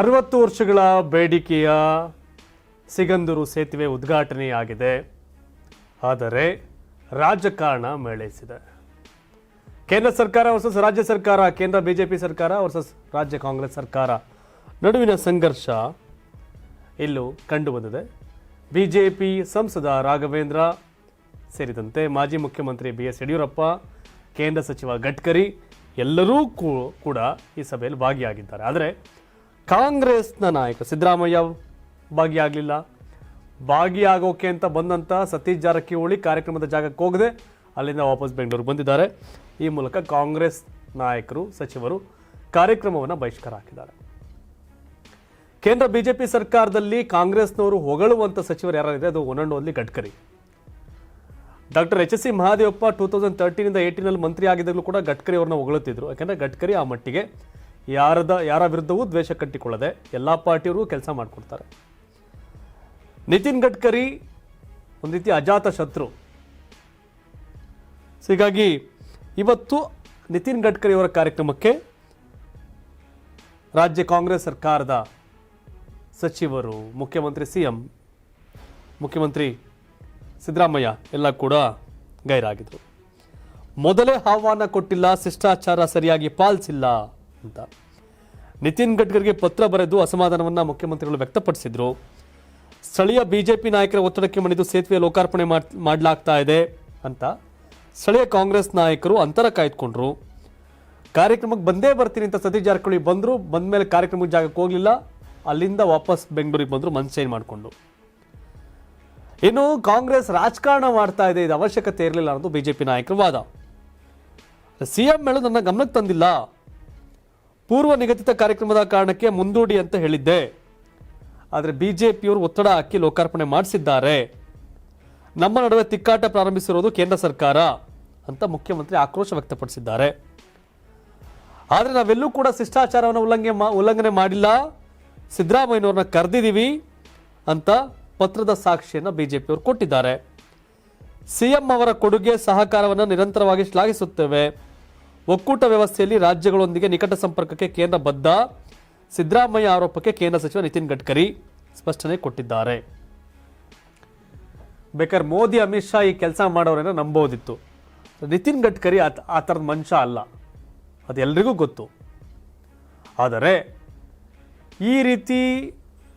ಅರವತ್ತು ವರ್ಷಗಳ ಬೇಡಿಕೆಯ ಸಿಗಂದೂರು ಸೇತುವೆ ಉದ್ಘಾಟನೆಯಾಗಿದೆ. ಆದರೆ ರಾಜಕಾರಣ ಮೇಳೈಸಿದೆ. ಕೇಂದ್ರ ಸರ್ಕಾರ ವರ್ಸಸ್ ರಾಜ್ಯ ಸರ್ಕಾರ, ಕೇಂದ್ರ ಬಿಜೆಪಿ ಸರ್ಕಾರ ವರ್ಸಸ್ ರಾಜ್ಯ ಕಾಂಗ್ರೆಸ್ ಸರ್ಕಾರ ನಡುವಿನ ಸಂಘರ್ಷ ಇಲ್ಲೂ ಕಂಡು ಬಂದಿದೆ ಬಿಜೆಪಿ ಸಂಸದ ರಾಘವೇಂದ್ರ ಸೇರಿದಂತೆ ಮಾಜಿ ಮುಖ್ಯಮಂತ್ರಿ ಬಿ ಎಸ್ ಯಡಿಯೂರಪ್ಪ, ಕೇಂದ್ರ ಸಚಿವ ಗಡ್ಕರಿ ಎಲ್ಲರೂ ಕೂಡ ಈ ಸಭೆಯಲ್ಲಿ ಭಾಗಿಯಾಗಿದ್ದಾರೆ. ಆದರೆ ಕಾಂಗ್ರೆಸ್ನ ನಾಯಕ ಸಿದ್ದರಾಮಯ್ಯ ಭಾಗಿಯಾಗಲಿಲ್ಲ. ಭಾಗಿಯಾಗೋಕೆ ಅಂತ ಬಂದಂಥ ಸತೀಶ್ ಜಾರಕಿಹೊಳಿ ಕಾರ್ಯಕ್ರಮದ ಜಾಗಕ್ಕೆ ಹೋಗದೆ. ಅಲ್ಲಿಂದ ವಾಪಸ್ ಬೆಂಗಳೂರಿಗೆ ಬಂದಿದ್ದಾರೆ. ಈ ಮೂಲಕ ಕಾಂಗ್ರೆಸ್ ನಾಯಕರು, ಸಚಿವರು ಕಾರ್ಯಕ್ರಮವನ್ನು ಬಹಿಷ್ಕಾರ ಹಾಕಿದ್ದಾರೆ. ಕೇಂದ್ರ ಬಿಜೆಪಿ ಸರ್ಕಾರದಲ್ಲಿ ಕಾಂಗ್ರೆಸ್ನವರು ಹೊಗಳುವಂಥ ಸಚಿವರು ಯಾರಿದೆ ಅದು one and Gadkari. Doctor H S C Mahadevappa two thousand ತರ್ಟೀನಿಂದ ಏಯ್ಟೀನಲ್ಲಿ ಮಂತ್ರಿ ಆಗಿದ್ದಾಗಲೂ ಕೂಡ ಗಡ್ಕರಿ ಅವ್ರನ್ನ ಹೊಗಳುತ್ತಿದ್ರು. ಯಾಕಂದರೆ ಗಡ್ಕರಿ ಆ ಮಟ್ಟಿಗೆ ಯಾರದ ಯಾರ ವಿರುದ್ಧವೂ ದ್ವೇಷ ಕಟ್ಟಿಕೊಳ್ಳದೆ ಎಲ್ಲ ಪಾರ್ಟಿಯವರು ಕೆಲಸ ಮಾಡಿಕೊಡ್ತಾರೆ. ನಿತಿನ್ ಗಡ್ಕರಿ ಒಂದು ರೀತಿ ಅಜಾತ ಶತ್ರು. ಹೀಗಾಗಿ ಇವತ್ತು ನಿತಿನ್ ಗಡ್ಕರಿ ಅವರ ಕಾರ್ಯಕ್ರಮಕ್ಕೆ ರಾಜ್ಯ ಕಾಂಗ್ರೆಸ್ ಸರ್ಕಾರದ ಸಚಿವರು, ಮುಖ್ಯಮಂತ್ರಿ ಸಿ ಎಂ, ಮುಖ್ಯಮಂತ್ರಿ ಸಿದ್ದರಾಮಯ್ಯ ಎಲ್ಲ ಕೂಡ ಗೈರಾಗಿದ್ರು. ಮೊದಲೇ ಆಹ್ವಾನ ಕೊಟ್ಟಿಲ್ಲ, ಶಿಷ್ಟಾಚಾರ ಸರಿಯಾಗಿ ಪಾಲಿಸಿಲ್ಲ. ಅಂತ. ನಿತಿನ್ ಗಡ್ಕರಿಗೆ ಪತ್ರ ಬರೆದು ಅಸಮಾಧಾನವನ್ನು ಮುಖ್ಯಮಂತ್ರಿಗಳು ವ್ಯಕ್ತಪಡಿಸಿದ್ರು. ಸ್ಥಳೀಯ ಬಿಜೆಪಿ ನಾಯಕರ ಒತ್ತಡಕ್ಕೆ ಮಣಿದು ಸೇತುವೆ ಲೋಕಾರ್ಪಣೆ ಮಾಡ್- ಮಾಡಲಾಗ್ತಾ ಇದೆ ಅಂತ ಸ್ಥಳೀಯ ಕಾಂಗ್ರೆಸ್ ನಾಯಕರು ಅಂತರ ಕಾಯ್ದುಕೊಂಡ್ರು. ಕಾರ್ಯಕ್ರಮಕ್ಕೆ ಬಂದೇ ಬರ್ತೀನಿ ಅಂತ ಸತೀಶ್ ಜಾರಕಿಹೊಳಿ ಬಂದರು ಬಂದ ಮೇಲೆ ಕಾರ್ಯಕ್ರಮಕ್ಕೆ ಜಾಗಕ್ಕೆ ಹೋಗಲಿಲ್ಲ. ಅಲ್ಲಿಂದ ವಾಪಸ್ ಬೆಂಗಳೂರಿಗೆ ಬಂದರು ಮನ್ಸೇನ್ ಮಾಡಿಕೊಂಡು. ಇನ್ನು ಕಾಂಗ್ರೆಸ್ ರಾಜಕಾರಣ ಮಾಡ್ತಾ ಇದೆ, ಇದು ಅವಶ್ಯಕತೆ ಇರಲಿಲ್ಲ ಅನ್ನೋದು ಬಿಜೆಪಿ ನಾಯಕರ ವಾದ. ಸಿಎಂ ಮೇಳ ನನ್ನ ಗಮನಕ್ಕೆ ತಂದಿಲ್ಲ. ಪೂರ್ವ ನಿಗದಿತ ಕಾರ್ಯಕ್ರಮದ ಕಾರಣಕ್ಕೆ ಮುಂದೂಡಿ ಅಂತ ಹೇಳಿದ್ದೆ. ಆದರೆ ಬಿಜೆಪಿಯವರು ಒತ್ತಡ ಹಾಕಿ ಲೋಕಾರ್ಪಣೆ ಮಾಡಿಸಿದ್ದಾರೆ. ನಮ್ಮ ನಡುವೆ ತಿಕ್ಕಾಟ ಪ್ರಾರಂಭಿಸಿರೋದು ಕೇಂದ್ರ ಸರ್ಕಾರ ಅಂತ ಮುಖ್ಯಮಂತ್ರಿ ಆಕ್ರೋಶ ವ್ಯಕ್ತಪಡಿಸಿದ್ದಾರೆ. ಆದರೆ ನಾವೆಲ್ಲೂ ಕೂಡ ಶಿಷ್ಟಾಚಾರವನ್ನು ಉಲ್ಲಂಘನೆ ಉಲ್ಲಂಘನೆ ಮಾಡಿಲ್ಲ. ಸಿದ್ದರಾಮಯ್ಯನವ್ರನ್ನ ಕರೆದಿದ್ದೀವಿ ಅಂತ ಪತ್ರದ ಸಾಕ್ಷಿಯನ್ನು ಬಿಜೆಪಿಯವರು ಕೊಟ್ಟಿದ್ದಾರೆ. ಸಿಎಂ ಅವರ ಕೊಡುಗೆ ಸಹಕಾರವನ್ನು ನಿರಂತರವಾಗಿ ಶ್ಲಾಘಿಸುತ್ತೇವೆ. ಒಕ್ಕೂಟ ವ್ಯವಸ್ಥೆಯಲ್ಲಿ ರಾಜ್ಯಗಳೊಂದಿಗೆ ನಿಕಟ ಸಂಪರ್ಕಕ್ಕೆ ಕೇಂದ್ರ ಬದ್ಧ ಸಿದ್ದರಾಮಯ್ಯ ಆರೋಪಕ್ಕೆ ಕೇಂದ್ರ ಸಚಿವ ನಿತಿನ್ ಗಡ್ಕರಿ ಸ್ಪಷ್ಟನೆ ಕೊಟ್ಟಿದ್ದಾರೆ. ಬೇಕಾದ್ರೆ ಮೋದಿ, ಅಮಿತ್ ಶಾ ಈ ಕೆಲಸ ಮಾಡೋರೇನೋ ನಂಬೋದಿತ್ತು. ನಿತಿನ್ ಗಡ್ಕರಿ ಆ ಆ ಥರದ ಮನುಷ್ಯ ಅಲ್ಲ. ಅದು ಎಲ್ರಿಗೂ ಗೊತ್ತು. ಆದರೆ ಈ ರೀತಿ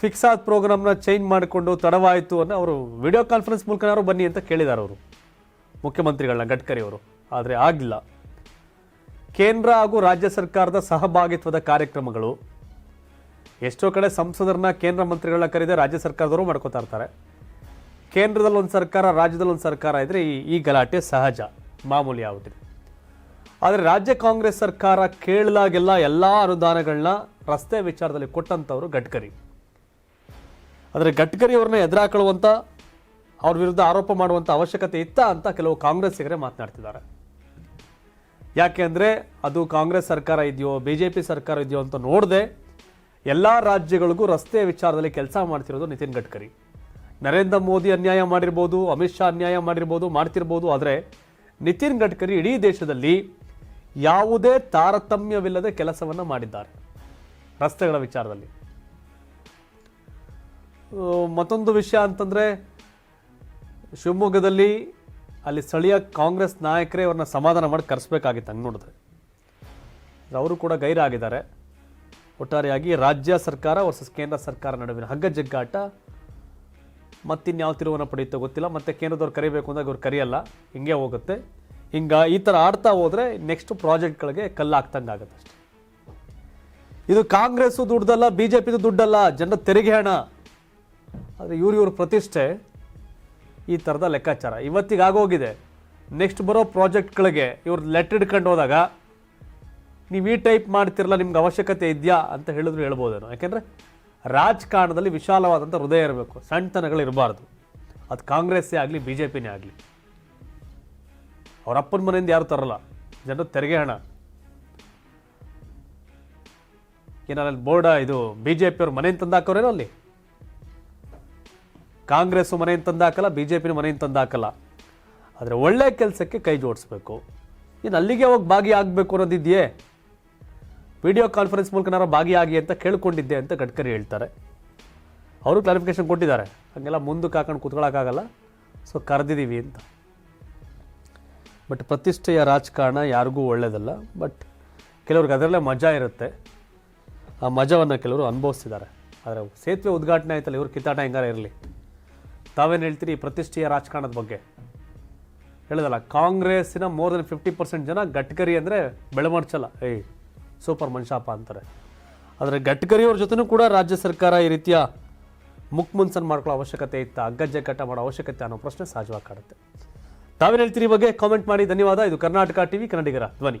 ಫಿಕ್ಸ್ ಆದ ಪ್ರೋಗ್ರಾಮ್ನ ಚೇಂಜ್ ಮಾಡಿಕೊಂಡು ತಡವಾಯಿತು ಅನ್ನೋ ಅವರು ವಿಡಿಯೋ ಕಾನ್ಫರೆನ್ಸ್ ಮೂಲಕನಾದ್ರು ಬನ್ನಿ ಅಂತ ಕೇಳಿದ್ದಾರೆ ಅವರು. ಮುಖ್ಯಮಂತ್ರಿಗಳನ್ನ, ಗಡ್ಕರಿ ಅವರು. ಆದರೆ ಆಗಿಲ್ಲ. ಕೇಂದ್ರ ಹಾಗೂ ರಾಜ್ಯ ಸರ್ಕಾರದ ಸಹಭಾಗಿತ್ವದ ಕಾರ್ಯಕ್ರಮಗಳು. ಎಷ್ಟೋ ಕಡೆ ಸಂಸದರನ್ನ ಕೇಂದ್ರ ಮಂತ್ರಿಗಳನ್ನ ಕರೆದೇ ರಾಜ್ಯ ಸರ್ಕಾರದವರು ಮಾಡ್ಕೋತಾ ಇರ್ತಾರೆ. ಕೇಂದ್ರದಲ್ಲಿ ಒಂದು ಸರ್ಕಾರ, ರಾಜ್ಯದಲ್ಲಿ ಒಂದು ಸರ್ಕಾರ ಇದ್ರೆ ಈ ಗಲಾಟೆ ಸಹಜ, ಮಾಮೂಲಿ ಆಗ್ಬಿಟ್ಟಿದೆ. ಆದರೆ ರಾಜ್ಯ ಕಾಂಗ್ರೆಸ್ ಸರ್ಕಾರ ಕೇಳಲಾಗೆಲ್ಲ ಎಲ್ಲ ಅನುದಾನಗಳನ್ನ ರಸ್ತೆ ವಿಚಾರದಲ್ಲಿ ಕೊಟ್ಟಂಥವ್ರು ಗಡ್ಕರಿ. ಆದರೆ ಗಡ್ಕರಿ ಅವ್ರನ್ನ ಎದುರಾಕೊಳ್ಳುವಂಥ ಅವ್ರ ವಿರುದ್ಧ ಆರೋಪ ಮಾಡುವಂಥ ಅವಶ್ಯಕತೆ ಇತ್ತ ಅಂತ ಕೆಲವು ಕಾಂಗ್ರೆಸ್ಸಿಗರೇ ಮಾತನಾಡ್ತಿದ್ದಾರೆ. ಯಾಕೆ ಅಂದರೆ ಅದು ಕಾಂಗ್ರೆಸ್ ಸರ್ಕಾರ ಇದೆಯೋ ಬಿ ಜೆ ಪಿ ಸರ್ಕಾರ ಇದೆಯೋ ಅಂತ ನೋಡದೆ ಎಲ್ಲ ರಾಜ್ಯಗಳಿಗೂ ರಸ್ತೆ ವಿಚಾರದಲ್ಲಿ ಕೆಲಸ ಮಾಡ್ತಿರೋದು ನಿತಿನ್ ಗಡ್ಕರಿ. ನರೇಂದ್ರ ಮೋದಿ ಅನ್ಯಾಯ ಮಾಡಿರ್ಬೋದು, ಅಮಿತ್ ಶಾ ಅನ್ಯಾಯ ಮಾಡಿರ್ಬೋದು, ಮಾಡ್ತಿರ್ಬೋದು, ಆದರೆ ನಿತಿನ್ ಗಡ್ಕರಿ ಇಡೀ ದೇಶದಲ್ಲಿ ಯಾವುದೇ ತಾರತಮ್ಯವಿಲ್ಲದೆ ಕೆಲಸವನ್ನು ಮಾಡಿದ್ದಾರೆ ರಸ್ತೆಗಳ ವಿಚಾರದಲ್ಲಿ. ಮತ್ತೊಂದು ವಿಷಯ ಅಂತಂದರೆ ಶಿವಮೊಗ್ಗದಲ್ಲಿ ಅಲ್ಲಿ ಸ್ಥಳೀಯ ಕಾಂಗ್ರೆಸ್ ನಾಯಕರೇ ಅವ್ರನ್ನ ಸಮಾಧಾನ ಮಾಡಿ ಕರೆಸ್ಬೇಕಾಗಿತ್ತು ಹಂಗೆ ನೋಡಿದ್ರೆ. ಅವರು ಕೂಡ ಗೈರಾಗಿದ್ದಾರೆ. ಒಟ್ಟಾರೆಯಾಗಿ ರಾಜ್ಯ ಸರ್ಕಾರ ವರ್ಸಸ್ ಕೇಂದ್ರ ಸರ್ಕಾರ ನಡುವಿನ ಹಗ್ಗ ಜಗ್ಗಾಟ ಮತ್ತಿನ್ಯಾವ ತಿರುವನ್ನು ಪಡೆಯುತ್ತೋ ಗೊತ್ತಿಲ್ಲ. ಮತ್ತೆ ಕೇಂದ್ರದವ್ರು ಕರಿಬೇಕು ಅಂದಾಗ ಅವ್ರು ಕರೆಯಲ್ಲ. ಹಿಂಗೆ ಹೋಗುತ್ತೆ. ಹಿಂಗೆ ಈ ಥರ ಆಡ್ತಾ ಹೋದರೆ ನೆಕ್ಸ್ಟ್ ಪ್ರಾಜೆಕ್ಟ್ಗಳಿಗೆ ಕಲ್ಲಾಗ್ತಂಗೆ ಆಗುತ್ತೆ ಅಷ್ಟೆ. ಇದು ಕಾಂಗ್ರೆಸ್ಸು ದುಡ್ಡಲ್ಲ ಬಿ ಜೆ ಪಿದು ದುಡ್ಡಲ್ಲ, ಜನರ ತೆರಿಗೆ ಹಣ. ಆದರೆ ಇವ್ರ ಪ್ರತಿಷ್ಠೆ ಈ ಥರದ ಲೆಕ್ಕಾಚಾರ. ಇವತ್ತಿಗೆ ಆಗೋಗಿದೆ. ನೆಕ್ಸ್ಟ್ ಬರೋ ಪ್ರಾಜೆಕ್ಟ್ಗಳಿಗೆ ಇವ್ರು ಲೆಟರ್ ಹಿಡ್ಕೊಂಡು ಹೋದಾಗ ನೀವು ಈ ಟೈಪ್ ಮಾಡ್ತಿರಲ್ಲ ನಿಮ್ಗೆ ಅವಶ್ಯಕತೆ ಇದೆಯಾ ಅಂತ ಹೇಳಿದ್ರು ಹೇಳ್ಬೋದೇನೋ. ಯಾಕೆಂದರೆ ರಾಜಕಾರಣದಲ್ಲಿ ವಿಶಾಲವಾದಂಥ ಹೃದಯ ಇರಬೇಕು. ಸಣ್ಣತನಗಳು ಇರಬಾರ್ದು. ಅದು ಕಾಂಗ್ರೆಸ್ಸೇ ಆಗಲಿ ಬಿ ಜೆ ಪಿನೇ ಆಗಲಿ ಅಪ್ಪನ ಮನೆಯಿಂದ ಯಾರು ತರಲ್ಲ. ಜನರು ತೆರಿಗೆ ಹಣ. ಏನಲ್ಲಿ ಬೋರ್ಡ ಇದು ಬಿ ಜೆ ಪಿಯವ್ರ ಮನೆಯಿಂದ ತಂದಾಕೋರೇನೋ ಅಲ್ಲಿ? ಕಾಂಗ್ರೆಸ್ಸು ಮನೆಯಿಂದ ತಂದಾಕಲ್ಲ ಬಿ ಜೆ ಪಿನ ಮನೆಯಿಂದ ತಂದಾಕಲ್ಲ. ಆದರೆ ಒಳ್ಳೆ ಕೆಲಸಕ್ಕೆ ಕೈ ಜೋಡಿಸ್ಬೇಕು. ಇನ್ನು ಅಲ್ಲಿಗೆ ಹೋಗಿ ಭಾಗಿಯಾಗಬೇಕು ಅನ್ನೋದಿದೆಯೇ? ವಿಡಿಯೋ ಕಾನ್ಫರೆನ್ಸ್ ಮೂಲಕ ನಾನು ಭಾಗಿಯಾಗಿ ಅಂತ ಕೇಳ್ಕೊಂಡಿದ್ದೆ ಅಂತ ಗಡ್ಕರಿ ಹೇಳ್ತಾರೆ. ಅವರು ಕ್ಲಾರಿಫಿಕೇಶನ್ ಕೊಟ್ಟಿದ್ದಾರೆ. ಹಾಗೆಲ್ಲ ಮುಂದಕ್ಕೆ ಹಾಕೊಂಡು ಕೂತ್ಕೊಳ್ಳೋಕ್ಕಾಗಲ್ಲ ಸೊ ಕರೆದಿದ್ದೀವಿ ಅಂತ. ಬಟ್ ಪ್ರತಿಷ್ಠೆಯ ರಾಜಕಾರಣ ಯಾರಿಗೂ ಒಳ್ಳೆಯದಲ್ಲ ಬಟ್ ಕೆಲವ್ರಿಗೆ ಅದರಲ್ಲೇ ಮಜಾ ಇರುತ್ತೆ. ಆ ಮಜವನ್ನು ಕೆಲವರು ಅನುಭವಿಸ್ತಿದ್ದಾರೆ. ಆದರೆ ಸೇತುವೆ ಉದ್ಘಾಟನೆ ಆಯ್ತಲ್ಲ, ಇವರು ಕಿತ್ತಾಟ ಹೆಂಗಾರ ಇರಲಿ. ತಾವೇನು ಹೇಳ್ತೀರಿ ಪ್ರತಿಷ್ಠೆಯ ರಾಜಕಾರಣದ ಬಗ್ಗೆ? ಹೇಳಿದಲ್ಲ, ಕಾಂಗ್ರೆಸ್ಸಿನ ಮೋರ್ ದೆನ್ ಫಿಫ್ಟಿ ಪರ್ಸೆಂಟ್ ಜನ ಗಟ್ಕರಿ ಅಂದರೆ ಬೆಳಮರ್ಚಲ್ಲ ಏಯ್ ಸೂಪರ್ ಮನುಷ್ಯಪ್ಪ ಅಂತಾರೆ. ಆದರೆ ಗಟ್ಕರಿಯವ್ರ ಜೊತೆನೂ ಕೂಡ ರಾಜ್ಯ ಸರ್ಕಾರ ಈ ರೀತಿಯ ಮುಕ್ಮುನ್ಸನ್ ಮಾಡ್ಕೊಳ್ಳೋ ಅವಶ್ಯಕತೆ ಇತ್ತ ಅಗ್ಗಜ್ಜೆ ಕಟ್ಟ ಮಾಡೋ ಅವಶ್ಯಕತೆ ಅನ್ನೋ ಪ್ರಶ್ನೆ ಸಹಜವಾಗಿ ಕಾಡುತ್ತೆ. ತಾವೇನು ಹೇಳ್ತೀರಿ ಬಗ್ಗೆ? ಕಾಮೆಂಟ್ ಮಾಡಿ. ಧನ್ಯವಾದ. ಇದು ಕರ್ನಾಟಕ ಟಿವಿ, ಕನ್ನಡಿಗರ ಧ್ವನಿ.